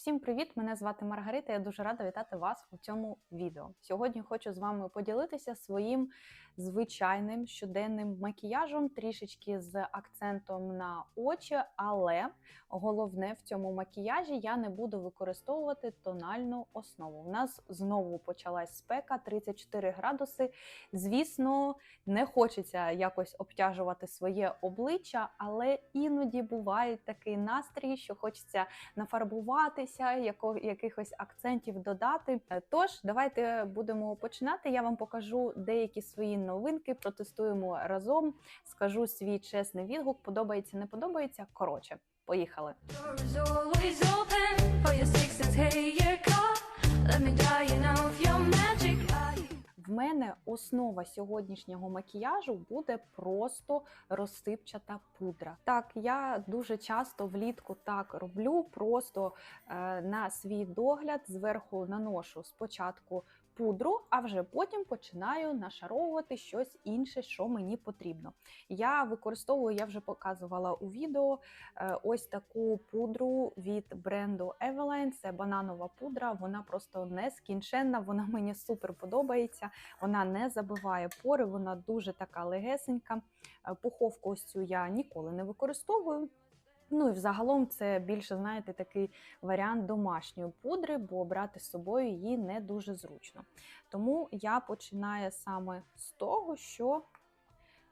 Всім привіт! Мене звати Маргарита. Я дуже рада вітати вас у цьому відео. Сьогодні хочу з вами поділитися своїм звичайним щоденним макіяжем, трішечки з акцентом на очі, але головне в цьому макіяжі я не буду використовувати тональну основу. У нас знову почалась спека 34 градуси. Звісно, не хочеться якось обтяжувати своє обличчя, але іноді буває такий настрій, що хочеться яко, якихось акцентів додати. Е, Тож, давайте будемо починати. Я вам покажу деякі свої новинки, протестуємо разом. Скажу свій чесний відгук. Подобається, не подобається. Коротше, поїхали. Let me die, you know, of your magic. В мене основа сьогоднішнього макіяжу буде просто розсипчата пудра. Так, я дуже часто влітку так роблю, просто е, на свій догляд зверху наношу спочатку пудру, а вже потім починаю нашаровувати щось інше, що мені потрібно. Я використовую, я вже показувала у відео е, ось таку пудру від бренду Eveline. Це бананова пудра. Вона просто нескінченна, вона мені супер подобається. Вона не забиває пори, вона дуже така легесенька. Е, Пуховку ось цю я ніколи не використовую. Ну і взагалом це більше, знаєте, такий варіант домашньої пудри, бо брати з собою її не дуже зручно. Тому я починаю саме з того, що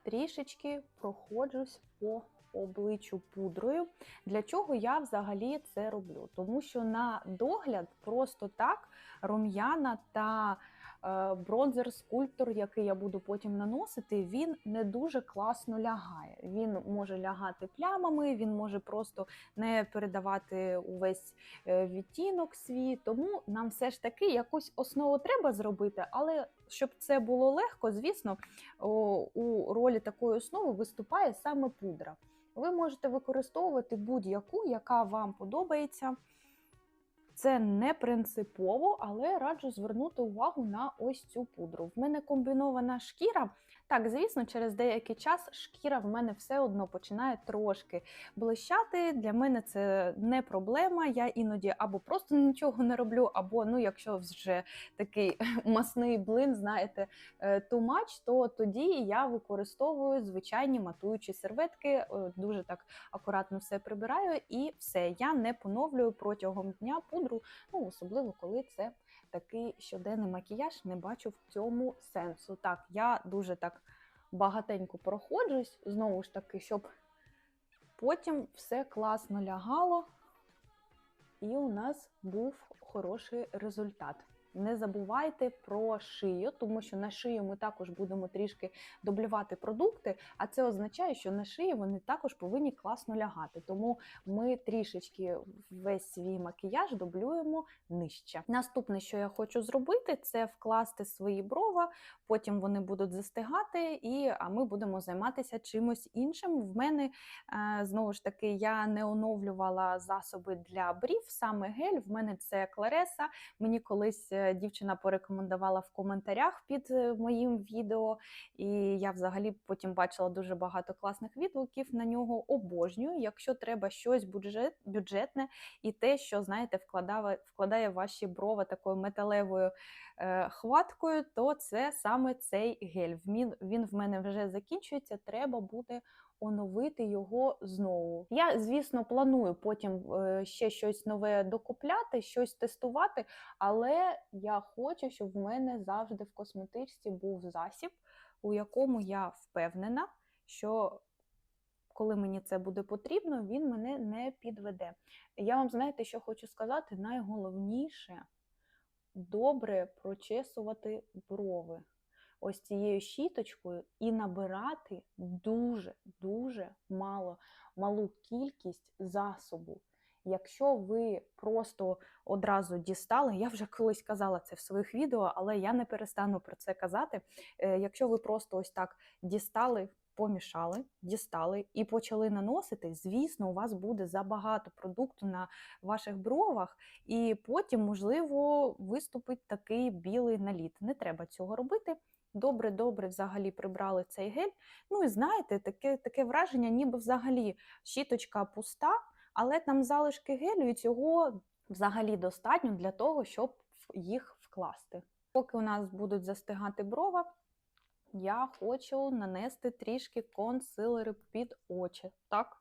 трішечки проходжусь по обличчю пудрою. Для чого я взагалі це роблю? Тому що на догляд просто так рум'яна та бронзер скульптор, який я буду потім наносити, він не дуже класно лягає. Він може лягати плямами, він може просто не передавати увесь е, відтінок свій. Тому нам все ж таки якусь основу треба зробити, але щоб це було легко, звісно, у ролі такої основи виступає саме пудра. Ви можете використовувати будь-яку, яка вам подобається. Це не принципово, але раджу звернути увагу на ось цю пудру. В мене комбінована шкіра. Так, звісно, через деякий час шкіра в мене все одно починає трошки блищати. Для мене це не проблема. Я іноді або просто нічого не роблю, або ну, якщо вже такий масний блин, знаєте, е, too much, то тоді я використовую звичайні матуючі серветки, е, дуже так акуратно все прибираю, і все. Я не поновлюю протягом дня пудру, ну особливо коли це такий щоденний макіяж, не бачу в цьому сенсу. Так, я дуже так багатенько проходжусь, знову ж таки, щоб потім все класно лягало, і у нас був хороший результат. Не забувайте про шию, тому що на шию ми також будемо трішки дублювати продукти, а це означає, що на шиї вони також повинні класно лягати. Тому ми трішечки весь свій макіяж дублюємо нижче. Наступне, що я хочу зробити, це вкласти свої брова, потім вони будуть застигати, і а ми будемо займатися чимось іншим. В мене е, знову ж таки я не оновлювала засоби для брів, саме гель. В мене це Клареса. Мені колись е, дівчина порекомендувала в коментарях під е, моїм відео, і я взагалі потім бачила дуже багато класних відгуків на нього. Обожнюю. Якщо треба щось бюджет, бюджетне і те, що знаєте, вкладає, вкладає ваші брова такою металевою е, хваткою, то це саме цей гель. Він, він в мене вже закінчується. Треба буде оновити його знову. Я, звісно, планую потім е, ще щось нове докупляти, щось тестувати, але я хочу, щоб в мене завжди в косметичці був засіб, у якому я впевнена, що коли мені це буде потрібно, він мене не підведе. Я вам знаєте, що хочу сказати? Найголовніше добре прочесувати брови ось цією щіточкою і набирати дуже дуже мало, малу кількість засобу. Якщо ви просто одразу дістали, я вже колись казала це в своїх відео, але я не перестану про це казати. Е, Якщо ви просто ось так дістали, помішали, дістали і почали наносити, звісно, у вас буде забагато продукту на ваших бровах, і потім, можливо, виступить такий білий наліт. Не треба цього робити. Добре-добре взагалі прибрали цей гель. Ну і знаєте, таке, таке враження, ніби взагалі щіточка пуста, але там залишки гелю і цього взагалі достатньо для того, щоб їх вкласти. Поки у нас будуть застигати брова, я хочу нанести трішки консилери під очі. Так,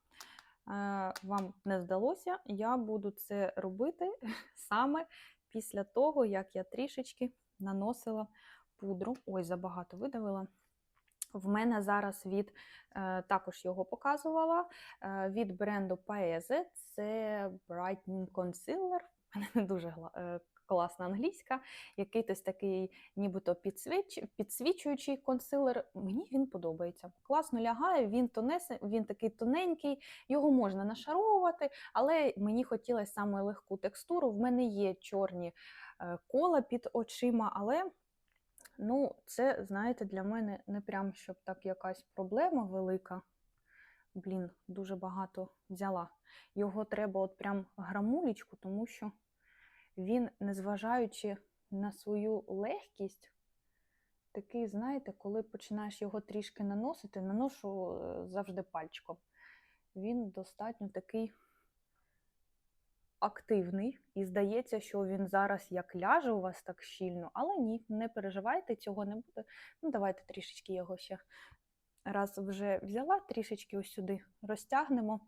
е, вам не здалося, я буду це робити саме після того, як я трішечки наносила пудру. Ой, забагато видавила. В мене зараз від е, також його показувала е, від бренду Paese. Це Brightening Concealer. У мене не дуже е, класна англійська. Якийсь такий, нібито підсвіч, підсвічуючий консилер. Мені він подобається. Класно лягає, він тонесе, він такий тоненький, його можна нашаровувати, але мені хотілося саме легку текстуру. В мене є чорні кола під очима, але ну, це, знаєте, для мене не прям щоб так якась проблема велика. Блін, дуже багато взяла. Його треба от прям грамулечку, тому що він, незважаючи на свою легкість, такий, знаєте, коли починаєш його трішки наносити, наношу е, завжди пальчиком. Він достатньо такий активний, і здається, що він зараз як ляже у вас так щільно, але ні, не переживайте, цього не буде. Ну, давайте трішечки його ще раз вже взяла, трішечки ось сюди розтягнемо.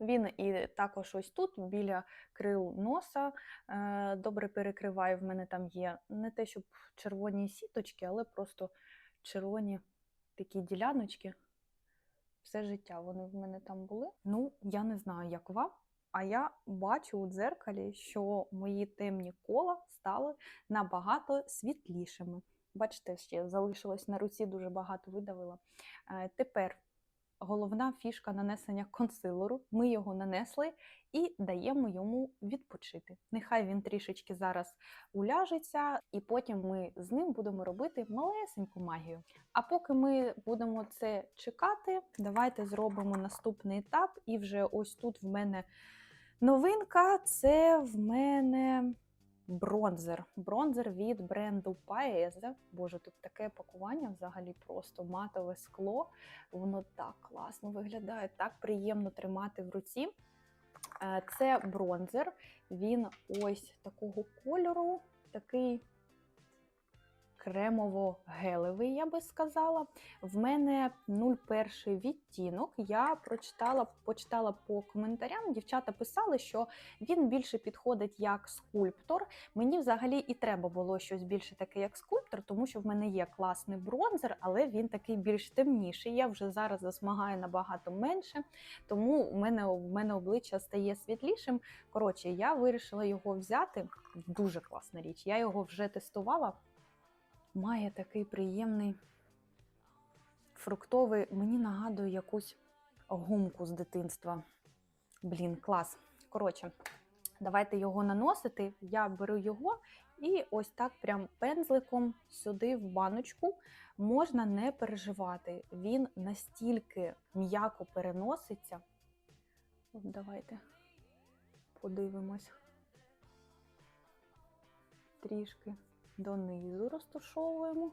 Він і також ось тут, біля крил носа, е, добре перекриває. В мене там є не те, щоб червоні сіточки, але просто червоні такі діляночки. Все життя вони в мене там були. Ну, я не знаю, як вам, а я бачу у дзеркалі, що мої темні кола стали набагато світлішими. Бачите, ще залишилось на руці дуже багато видавила. Е, Тепер головна фішка нанесення консилеру. Ми його нанесли і даємо йому відпочити. Нехай він трішечки зараз уляжеться, і потім ми з ним будемо робити малесеньку магію. А поки ми будемо це чекати, давайте зробимо наступний етап. І вже ось тут в мене новинка це в мене бронзер. Бронзер від бренду Paese. Боже, тут таке пакування взагалі просто матове скло. Воно так класно виглядає, так приємно тримати в руці. Е, Це бронзер. Він ось такого кольору, такий кремово-гелевий, я би сказала. В мене 01 відтінок. Я прочитала, почитала по коментарям. Дівчата писали, що він більше підходить як скульптор. Мені взагалі і треба було щось більше таке, як скульптор, тому що в мене є класний бронзер, але він такий більш темніший. Я вже зараз засмагаю набагато менше, тому в мене, в мене обличчя стає світлішим. Коротше, я вирішила його взяти. Дуже класна річ. Я його вже тестувала. Має такий приємний фруктовий, мені нагадує якусь гумку з дитинства. Блін, клас. Коротше, давайте його наносити. Я беру його і ось так прям пензликом сюди в баночку. Можна не переживати. Він настільки м'яко переноситься. От давайте подивимось. Трішки донизу розташовуємо.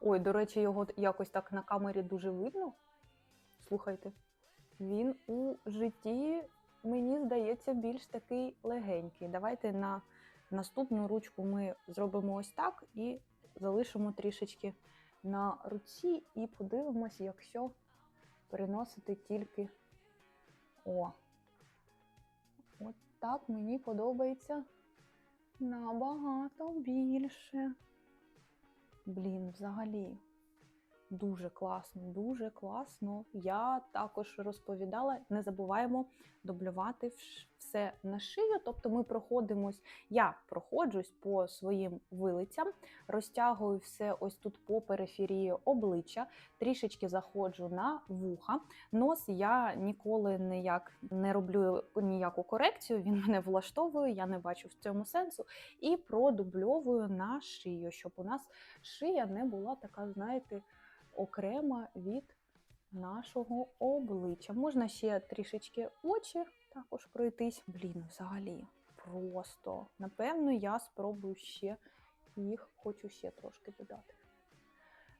Ой, до речі, його якось так на камері дуже видно. Слухайте, він у житті, мені здається, більш такий легенький. Давайте на наступну ручку ми зробимо ось так і залишимо трішечки на руці, і подивимось, якщо переносити тільки. О! От так мені подобається набагато більше. Блін, взагалі. Дуже класно, дуже класно. Я також розповідала, не забуваємо дублювати все на шию. Тобто ми проходимось, я проходжусь по своїм вилицям, розтягую все ось тут по периферії обличчя, трішечки заходжу на вуха. Нос я ніколи ніяк не роблю ніяку корекцію, він мене влаштовує, я не бачу в цьому сенсу. І продубльовую на шию, щоб у нас шия не була така, знаєте, окрема від нашого обличчя. Можна ще трішечки очі також пройтись. Блін, взагалі, просто. Напевно, я спробую ще їх, хочу ще трошки додати.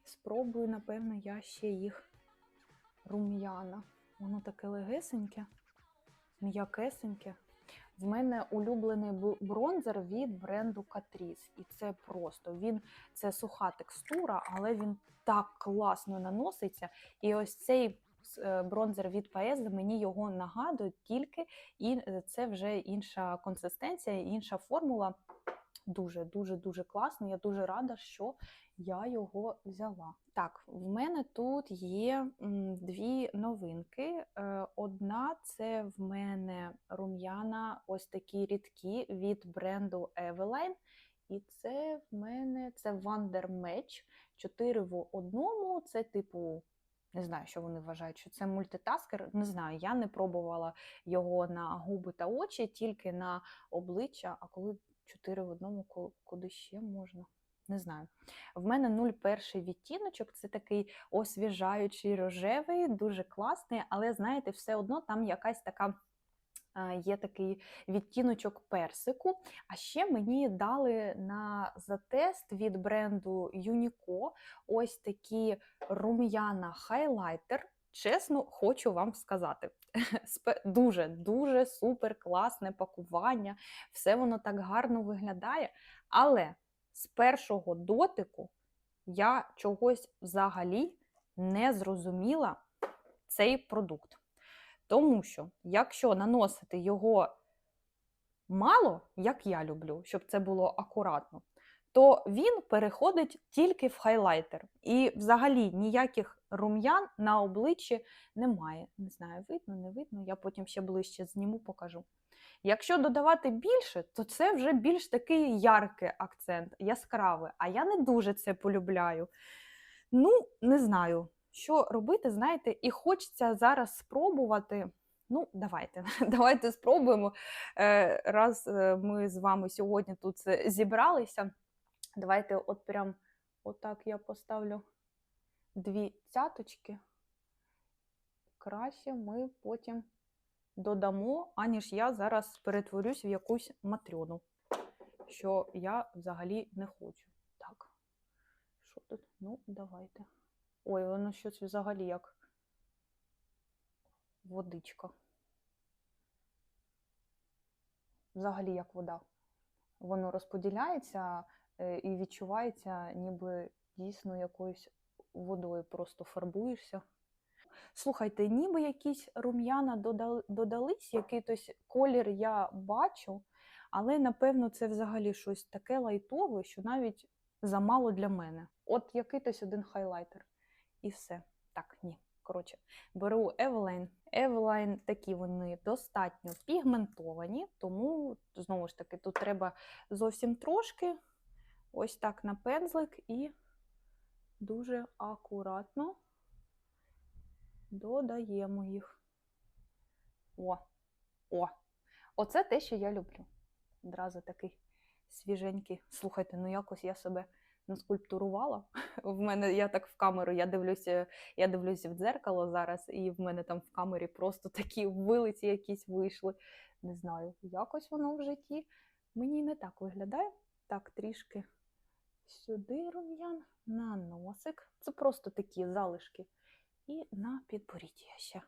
Спробую, напевно, я ще їх рум'яна. Воно таке легесеньке, м'якесеньке. В мене улюблений бронзер від бренду Catrice. І це просто він це суха текстура, але він так класно наноситься. І ось цей е, бронзер від Paese мені його нагадує, тільки і це вже інша консистенція, інша формула. Дуже, дуже, дуже класно. Я дуже рада, що я його взяла. Так, в мене тут є дві новинки. Е, Одна це в мене рум'яна, ось такі рідкі від бренду Eveline. І це в мене це Wonder Match 4 в одному. Це типу. Не знаю, що вони вважають, що це мультитаскер. Не знаю, я не пробувала його на губи та очі, тільки на обличчя. А коли 4 в одному, куди ще можна? Не знаю. В мене 01 відтіночок, це такий освіжаючий рожевий, дуже класний, але знаєте, все одно там якась така. Є такий відтіночок персику. А ще мені дали на затест від бренду Unico ось такі рум'яна хайлайтер. Чесно, хочу вам сказати. Дуже, дуже супер класне пакування. Все воно так гарно виглядає. Але з першого дотику я чогось взагалі не зрозуміла цей продукт. Тому що, якщо наносити його мало, як я люблю, щоб це було акуратно, то він переходить тільки в хайлайтер. І взагалі ніяких рум'ян на обличчі немає. Не знаю, видно, не видно. Я потім ще ближче зніму, покажу. Якщо додавати більше, то це вже більш такий яркий акцент, яскравий. А я не дуже це полюбляю. Ну, не знаю, що робити, знаєте, і хочеться зараз спробувати. Ну, давайте, давайте спробуємо. Е, Раз е, ми з вами сьогодні тут е, зібралися. Давайте, от прям отак я поставлю дві цяточки. Краще ми потім додамо, аніж я зараз перетворюсь в якусь матрьону, що я взагалі не хочу. Так, що тут? Ну, давайте. Ой, воно щось взагалі як водичка. Взагалі як вода. Воно розподіляється е, і відчувається, ніби дійсно якоюсь водою просто фарбуєшся. Слухайте, ніби якісь рум'яна додали, додались, якийсь колір я бачу, але напевно це взагалі щось таке лайтове, що навіть замало для мене. От якийсь один хайлайтер. І все. Так, ні. Коротше, беру Eveline. Eveline такі вони достатньо пігментовані, тому знову ж таки тут треба зовсім трошки. Ось так на пензлик і дуже акуратно додаємо їх. О, о! Оце те, що я люблю. Одразу такий свіженький. Слухайте, ну якось я себе наскульптурувала. В мене я так в камеру, я дивлюся, я дивлюся в дзеркало зараз, і в мене там в камері просто такі вилиці якісь вийшли. Не знаю, якось воно в житті мені не так виглядає. Так, трішки сюди рум'ян, на носик. Це просто такі залишки. І на підборіддя я ще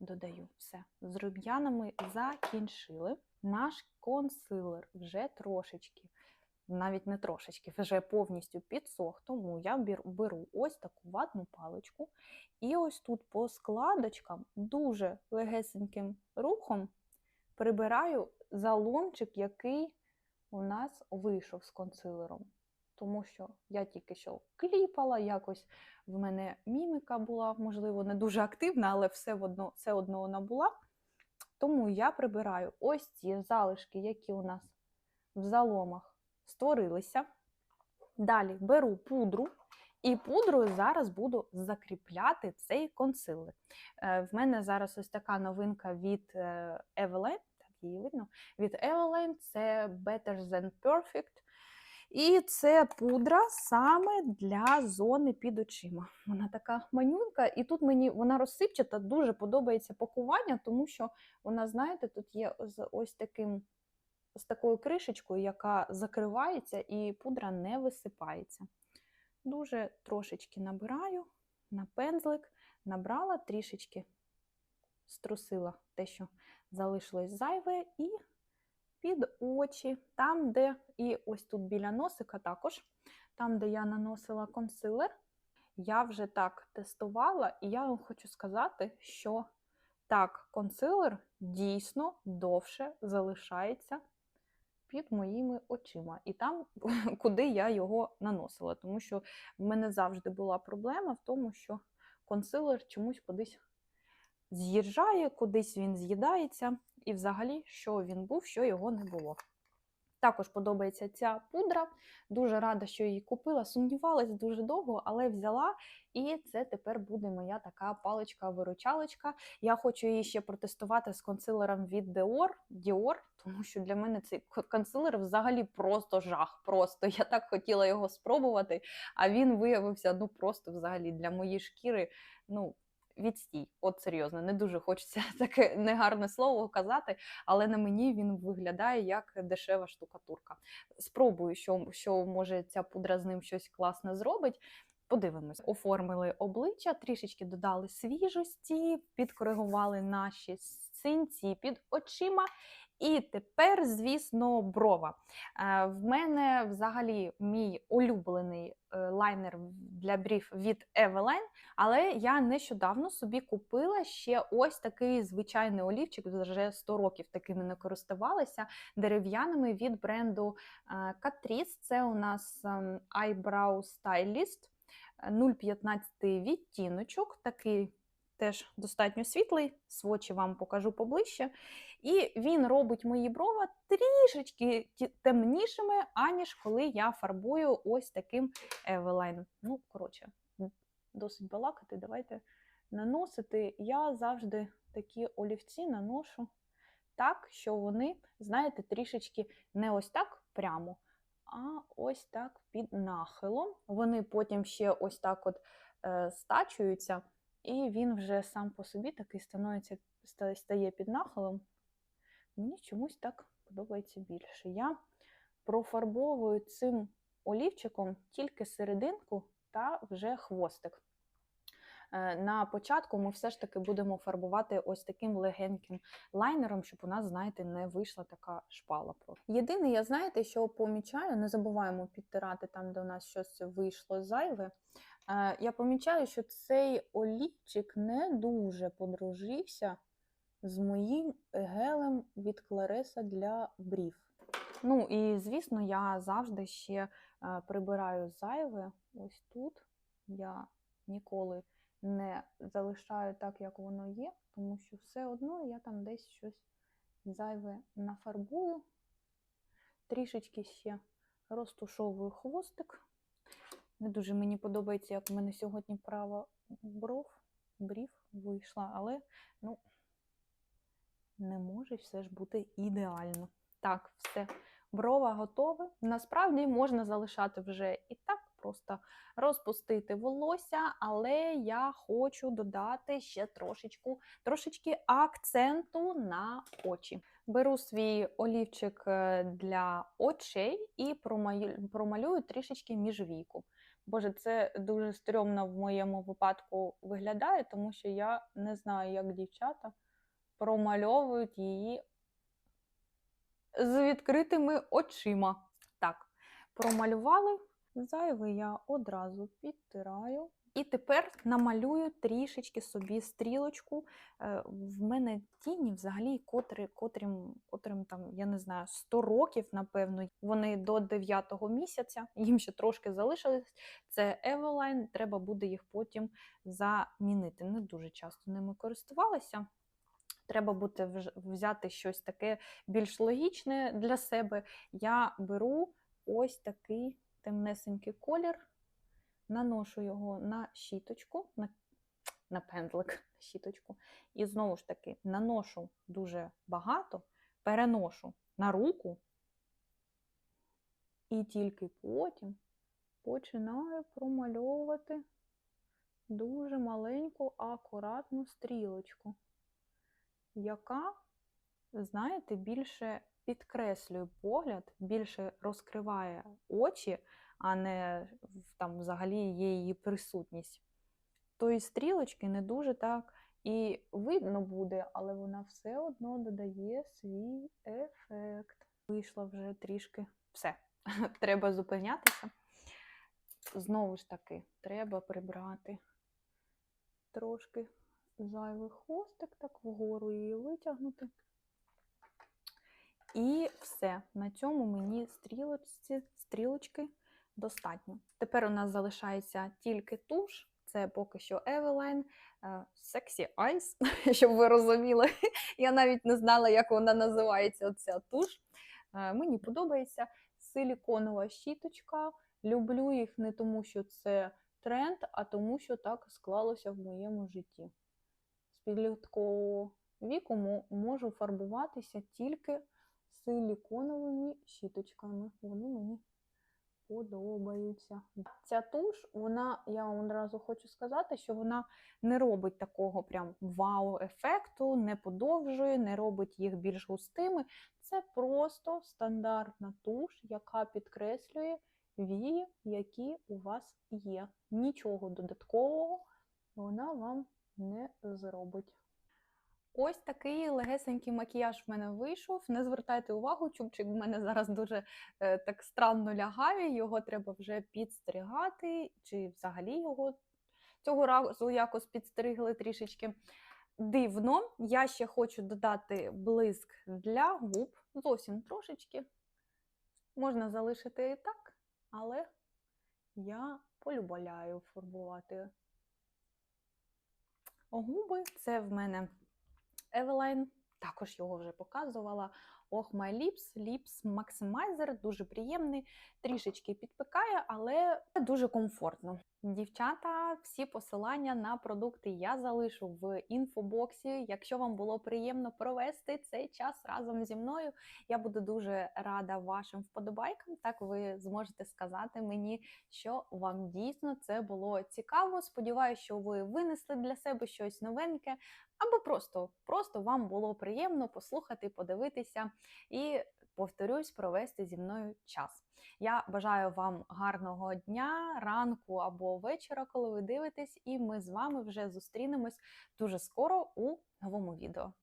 додаю все. З рум'янами закінчили. Наш консилер вже трошечки, навіть не трошечки, вже повністю підсох. Тому я беру ось таку ватну паличку. І ось тут по складочкам дуже легесеньким рухом прибираю заломчик, який у нас вийшов з консилером. Тому що я тільки що кліпала, якось в мене міміка була, можливо, не дуже активна, але все одно, все одно вона була. Тому я прибираю ось ці залишки, які у нас в заломах створилися. Далі беру пудру, і пудрою зараз буду закріпляти цей консилер. Е, В мене зараз ось така новинка від е, так її видно. Від Eveline це Better Than Perfect. І це пудра саме для зони під очима. Вона така манюнька, і тут мені вона розсипчата, дуже подобається пакування, тому що вона, знаєте, тут є з ось таким з такою кришечкою, яка закривається, і пудра не висипається. дуже трошечки набираю на пензлик, набрала трішечки, струсила те, що залишилось зайве, і під очі, там, де, і ось тут біля носика також, там, де я наносила консилер, я вже так тестувала, і я вам хочу сказати, що так, консилер дійсно довше залишається під моїми очима. І там, куди я його наносила. Тому що в мене завжди була проблема в тому, що консилер чомусь кудись з'їжджає, кудись він з'їдається, і взагалі, що він був, що його не було. Також подобається ця пудра. Дуже рада, що її купила. Сумнівалась дуже довго, але взяла. І це тепер буде моя така паличка-виручалочка. Я хочу її ще протестувати з консилером від Dior, Dior, тому що для мене цей консилер взагалі просто жах. Просто я так хотіла його спробувати, а він виявився ну просто взагалі для моєї шкіри. Ну, відстій. От серйозно, не дуже хочеться таке негарне слово казати, але на мені він виглядає як дешева штукатурка. Спробую, що, що може ця пудра з ним щось класне зробить. Подивимось, оформили обличчя, трішечки додали свіжості, підкоригували наші синці під очима. І тепер, звісно, брова. Е, В мене взагалі мій улюблений е, лайнер для брів від Eveline, але я нещодавно собі купила ще ось такий звичайний олівчик, вже 100 років такими не користувалася, дерев'яними від бренду е, Catrice. Це у нас ем, Eyebrow Stylist е, 0,15 відтіночок, такий теж достатньо світлий, свочі вам покажу поближче. І він робить мої брова трішечки темнішими, аніж коли я фарбую ось таким Eveline. Ну, коротше, досить балакати. Давайте наносити. Я завжди такі олівці наношу так, що вони, знаєте, трішечки не ось так прямо, а ось так під нахилом. Вони потім ще ось так от е, стачуються, і він вже сам по собі такий становиться, стає під нахилом. Мені чомусь так подобається більше. Я профарбовую цим олівчиком тільки серединку та вже хвостик. Е, На початку ми все ж таки будемо фарбувати ось таким легеньким лайнером, щоб у нас, знаєте, не вийшла така шпала. Єдине, я знаєте, що помічаю, не забуваємо підтирати там, де у нас щось вийшло зайве. Е, Я помічаю, що цей олівчик не дуже подружився з моїм гелем від Клареса для брів. Ну і звісно, я завжди ще е, прибираю зайве ось тут. Я ніколи не залишаю так, як воно є, тому що все одно я там десь щось зайве нафарбую. Трішечки ще розтушовую хвостик. Не дуже мені подобається, як в мене сьогодні права бров, брів вийшла, але ну, не може все ж бути ідеально. Так, все, брова готова. Насправді можна залишати вже і так, просто розпустити волосся, але я хочу додати ще трошечку, трошечки акценту на очі. Беру свій олівчик е, для очей і промаю- промалюю трішечки міжвійку. Боже, це дуже стрьомно в моєму випадку виглядає, тому що я не знаю, як дівчата промальовують її з відкритими очима. Так, промалювали. Зайве я одразу підтираю. І тепер намалюю трішечки собі стрілочку. Е, В мене тіні взагалі, котрі, котрим, котрим там, я не знаю, 100 років, напевно, вони до 9 місяця, їм ще трошки залишилось. Це Eveline, треба буде їх потім замінити. Не дуже часто ними користувалася. Треба буде взяти щось таке більш логічне для себе. Я беру ось такий темнесенький колір, наношу його на щіточку, на, на пензлик, на щіточку. І знову ж таки наношу дуже багато, переношу на руку, і тільки потім починаю промальовувати дуже маленьку, акуратну стрілочку, яка, знаєте, більше підкреслює погляд, більше розкриває очі, а не там взагалі є її присутність. Тої стрілочки не дуже так і видно буде, але вона все одно додає свій ефект. Вийшла вже трішки все. Треба зупинятися. Знову ж таки, треба прибрати трошки зайвий хвостик, так вгору її витягнути. І все. На цьому мені стрілочці, стрілочки достатньо. Тепер у нас залишається тільки туш. Це поки що Eveline е, Sexy Eyes, щоб ви розуміли. Я навіть не знала, як вона називається, ця туш. Е, Мені подобається силіконова щіточка. Люблю їх не тому, що це тренд, а тому, що так склалося в моєму житті. Підліткового віку можу фарбуватися тільки силіконовими щіточками. Вони мені подобаються. Ця туш, вона, я вам одразу хочу сказати, що вона не робить такого прям вау-ефекту, не подовжує, не робить їх більш густими. Це просто стандартна туш, яка підкреслює вії, які у вас є. Нічого додаткового вона вам не зробить. Ось такий легесенький макіяж в мене вийшов. Не звертайте увагу, чубчик в мене зараз дуже е, так странно лягає, його треба вже підстригати, чи взагалі його цього разу якось підстригли трішечки. Дивно, я ще хочу додати блиск для губ, зовсім трошечки. Можна залишити і так, але я полюбляю фарбувати губи. Це в мене Евелайн, також його вже показувала. Oh My Lips, Lips Maximizer, дуже приємний, трішечки підпикає, але дуже комфортно. Дівчата, всі посилання на продукти я залишу в інфобоксі. Якщо вам було приємно провести цей час разом зі мною, я буду дуже рада вашим вподобайкам. Так ви зможете сказати мені, що вам дійсно це було цікаво. Сподіваюся, що ви винесли для себе щось новеньке, або просто, просто вам було приємно послухати, подивитися і, повторюсь, провести зі мною час. Я бажаю вам гарного дня, ранку або вечора, коли ви дивитесь, і ми з вами вже зустрінемось дуже скоро у новому відео.